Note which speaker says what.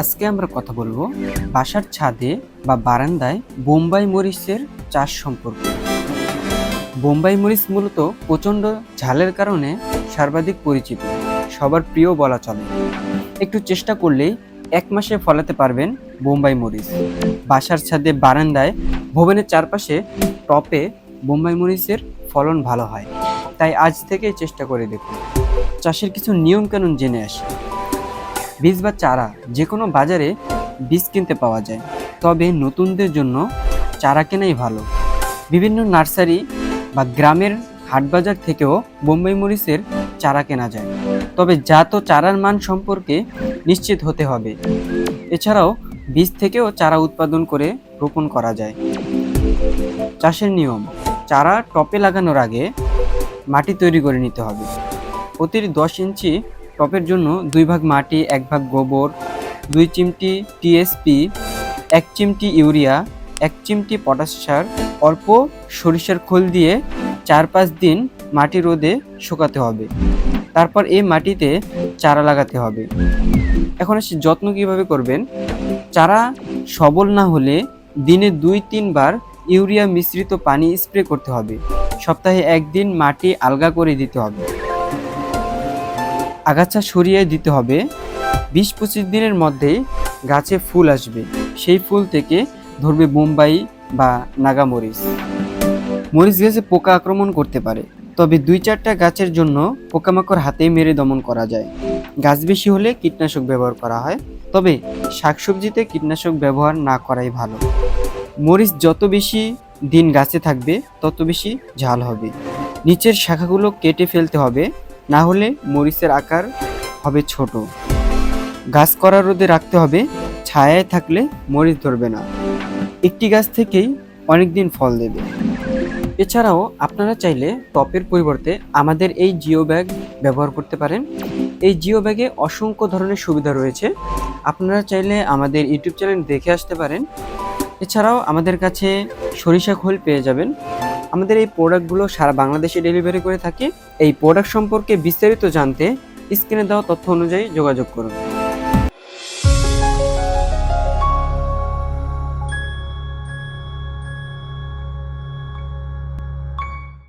Speaker 1: আজকে আমরা কথা বলব বাসার ছাদে বা বারান্দায় বোম্বাই মরিচের চাষ সম্পর্কে। বোম্বাই মরিচ মূলত প্রচণ্ড ঝালের কারণে সর্বাধিক পরিচিত, সবার প্রিয় বলা চলে। একটু চেষ্টা করলেই এক মাসে ফলাতে পারবেন বোম্বাই মরিচ। বাসার ছাদে বারান্দায় ভবনের চারপাশে টপে বোম্বাই মরিচের ফলন ভালো হয়। তাই আজ থেকেই চেষ্টা করে দেখুন। চাষের কিছু নিয়মকানুন জেনে আসি। বীজ বা চারা যে কোনো বাজারে বীজ কিনতে পাওয়া যায়। তবে নতুনদের জন্য চারা কেনাই ভালো। বিভিন্ন নার্সারি বা গ্রামের হাটবাজার থেকেও বোম্বাই মরিচের চারা কেনা যায়। তবে জাত ও চারার মান সম্পর্কে নিশ্চিত হতে হবে। এছাড়াও বীজ থেকেও চারা উৎপাদন করে রোপণ করা যায়। চাষের নিয়ম, চারা টপে লাগানোর আগে মাটি তৈরি করে নিতে হবে। প্রতিটি দশ ইঞ্চি টপের জন্য দুই ভাগ মাটি, এক ভাগ গোবর, দুই চিমটি টিএসপি এক চিমটি ইউরিয়া, এক চিমটি পটাশ সার, অল্প সরিষার খোল দিয়ে চার পাঁচ দিন মাটি রোদে শুকাতে হবে। তারপর এই মাটিতে চারা লাগাতে হবে। এখন আসি যত্ন কীভাবে করবেন? চারা সবল না হলে দিনে দুই তিনবার ইউরিয়া মিশ্রিত পানি স্প্রে করতে হবে। সপ্তাহে একদিন মাটি আলগা করে দিতে হবে। আগাছা সরিয়ে দিতে হবে। বিশ পঁচিশ দিনের মধ্যেই গাছে ফুল আসবে। সেই ফুল থেকে ধরবে বোম্বাই বা নাগামরিচ। মরিচ গাছে পোকা আক্রমণ করতে পারে। তবে দুই চারটা গাছের জন্য পোকামাকড় হাতেই মেরে দমন করা যায়। গাছ বেশি হলে কীটনাশক ব্যবহার করা হয়। তবে শাকসবজিতে কীটনাশক ব্যবহার না করাই ভালো। মরিচ যত বেশি দিন গাছে থাকবে, তত বেশি ঝাল হবে। নিচের শাখাগুলো কেটে ফেলতে হবে। না হলে মরিচের আকার হবে ছোট। গাছ করা রোদে রাখতে হবে, ছায়ায় থাকলে মরিচ ধরবে না। একটি গাছ থেকেই অনেক দিন ফল দেবে। এছাড়াও আপনারা চাইলে টপের পরিবর্তে আমাদের এই জিও ব্যাগ ব্যবহার করতে পারেন। এই জিও ব্যাগে অসংখ্য ধরনের সুবিধা রয়েছে। আপনারা চাইলে আমাদের ইউটিউব চ্যানেল দেখে আসতে পারেন। এছাড়াও আমাদের কাছে সরিষা খোল পেয়ে যাবেন। আমাদের এই প্রোডাক্টগুলো সারা বাংলাদেশে ডেলিভারি করে থাকি। এই প্রোডাক্ট সম্পর্কে বিস্তারিত জানতে স্ক্রিনে দেওয়া তথ্য অনুযায়ী যোগাযোগ করুন।